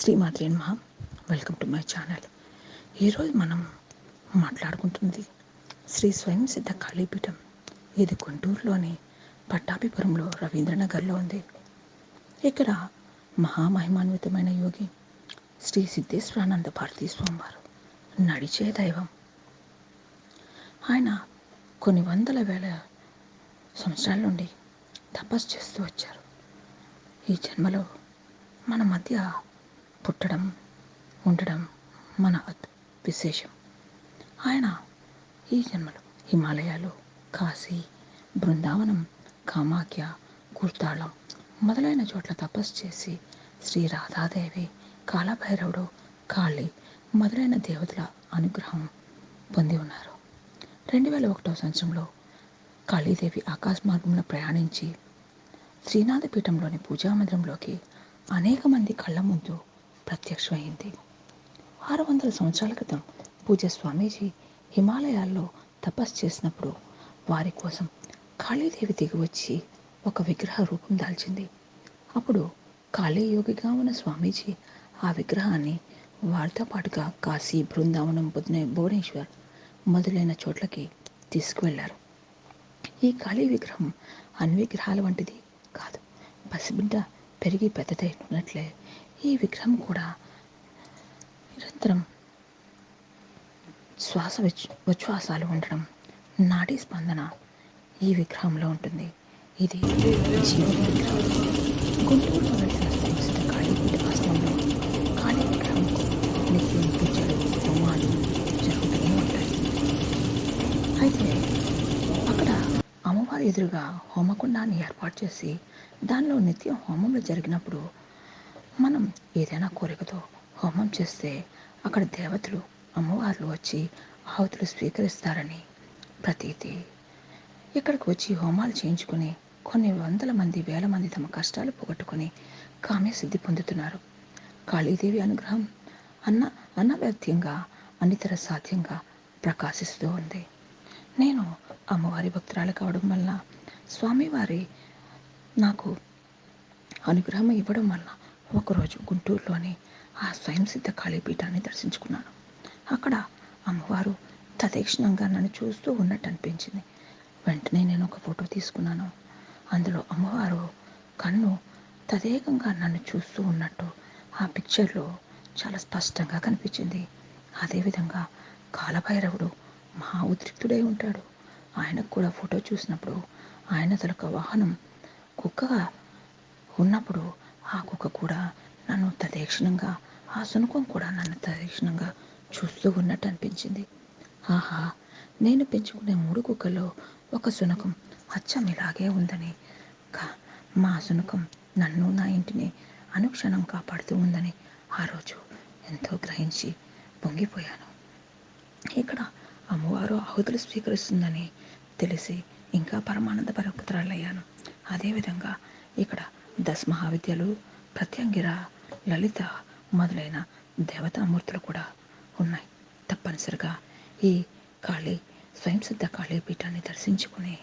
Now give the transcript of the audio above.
శ్రీమాత్రే మహా welcome to my channel ఈరోజు మనం మాట్లాడుకుంటుంది శ్రీ స్వయం సిద్ధ కాళీపీఠం. ఇది గుంటూరులోని పట్టాభిపురంలో రవీంద్రనగర్లో ఉంది. ఇక్కడ మహామహిమాన్వితమైన యోగి శ్రీ సిద్ధేశ్వరానంద భారతీ స్వామివారు నడిచే దైవం. ఆయన కొన్ని వందల వేల సంవత్సరాల నుండి తపస్సు చేస్తూ వచ్చారు. ఈ జన్మలో మన మధ్య పుట్టడం ఉండడం మన అద్ విశేషం. ఆయన ఈ జన్మలో హిమాలయాలు కాశీ బృందావనం కామాఖ్య కూర్తాళం మొదలైన చోట్ల తపస్సు చేసి శ్రీ రాధాదేవి కాలభైరవుడు కాళీ మొదలైన దేవతల అనుగ్రహం పొంది ఉన్నారు. రెండు వేల ఒకటో సంవత్సరంలో కాళీదేవి ఆకాశ మార్గంలో ప్రయాణించి శ్రీనాథ పీఠంలోని పూజామందిరంలోకి అనేక మంది కళ్ళ ముందు ప్రత్యక్షమైంది. ఆరు వందల సంవత్సరాల క్రితం పూజ స్వామీజీ హిమాలయాల్లో తపస్సు చేసినప్పుడు వారి కోసం కాళీదేవి దిగి వచ్చి ఒక విగ్రహ రూపం దాల్చింది. అప్పుడు కాళీ యోగిగా ఉన్న స్వామీజీ ఆ విగ్రహాన్ని వారితో పాటుగా కాశీ బృందావనం బుధనే భువనేశ్వర్ మొదలైన చోట్లకి తీసుకువెళ్ళారు. ఈ కాళీ విగ్రహం అన్ని విగ్రహాల వంటిది కాదు. పసిబిడ్డ పెరిగి పెద్దదైనట్లే ఈ విగ్రహం కూడా నిరంతరం శ్వాస ఉచ్ఛ్వాసాలు ఉండడం నాడీ స్పందన ఈ విగ్రహంలో ఉంటుంది. ఇది జీవన విగ్రహం. గుంటూరులో వెళ్తున్న స్థితిస్థిత కాళీపీఠ ఆశ్రమంలో కాళీ విగ్రహంకు నిత్యం పూజలు హోమాలు జరుగుతూనే ఉంటాయి. అయితే అక్కడ అమ్మవారి ఎదురుగా హోమకుండాన్ని ఏర్పాటు చేసి దానిలో నిత్యం హోమంలో జరిగినప్పుడు మనం ఏదైనా కోరికతో హోమం చేస్తే అక్కడ దేవతలు అమ్మవార్లు వచ్చి ఆహుతులు స్వీకరిస్తారని ప్రతీతి. ఇక్కడికి వచ్చి హోమాలు చేయించుకుని కొన్ని వందల మంది వేల మంది తమ కష్టాలు పోగొట్టుకొని కామ్య సిద్ధి పొందుతున్నారు. కాళీదేవి అనుగ్రహం అన్న అన్నవ్యర్థ్యంగా అన్నితర సాధ్యంగా ప్రకాశిస్తూ ఉంది. నేను అమ్మవారి భక్తురాలు కావడం వల్ల స్వామివారి నాకు అనుగ్రహం ఇవ్వడం వల్ల ఒకరోజు గుంటూరులోని ఆ స్వయం సిద్ధ కాళీపీఠాన్ని దర్శించుకున్నాను. అక్కడ అమ్మవారు తదేక్షణంగా నన్ను చూస్తూ ఉన్నట్టు అనిపించింది వెంటనే నేను ఒక ఫోటో తీసుకున్నాను. అందులో అమ్మవారు కన్ను తదేకంగా నన్ను చూస్తూ ఉన్నట్టు ఆ పిక్చర్లో చాలా స్పష్టంగా కనిపించింది. అదేవిధంగా కాలభైరవుడు మహా ఉద్రిక్తుడై ఉంటాడు. ఆయనకు కూడా ఫోటో చూసినప్పుడు ఆయన తొలక వాహనం కుక్కగా ఉన్నప్పుడు ఆ కుక్క కూడా నన్ను తదేక్షణంగా ఆ శునకం కూడా నన్ను తదేక్షణంగా చూస్తూ ఉన్నట్టు అనిపించింది ఆహా నేను పెంచుకునే మూడు కుక్కల్లో ఒక శునకం అచ్చం ఇలాగే ఉందని మా శునకం నన్ను నా ఇంటిని అనుక్షణం కాపాడుతూ ఉందని ఆ రోజు ఎంతో గ్రహించి పొంగిపోయాను ఇక్కడ అమ్మవారు ఆహుతులు స్వీకరిస్తుందని తెలిసి ఇంకా పరమానంద పరపుత్రాలయ్యాను అదేవిధంగా ఇక్కడ దశ మహావిద్యలు ప్రత్యంగిర లలిత మొదలైన దేవతామూర్తులు కూడా ఉన్నాయి. తప్పనిసరిగా ఈ కాళీ స్వయం సిద్ధ కాళీ పీఠాన్ని దర్శించుకుని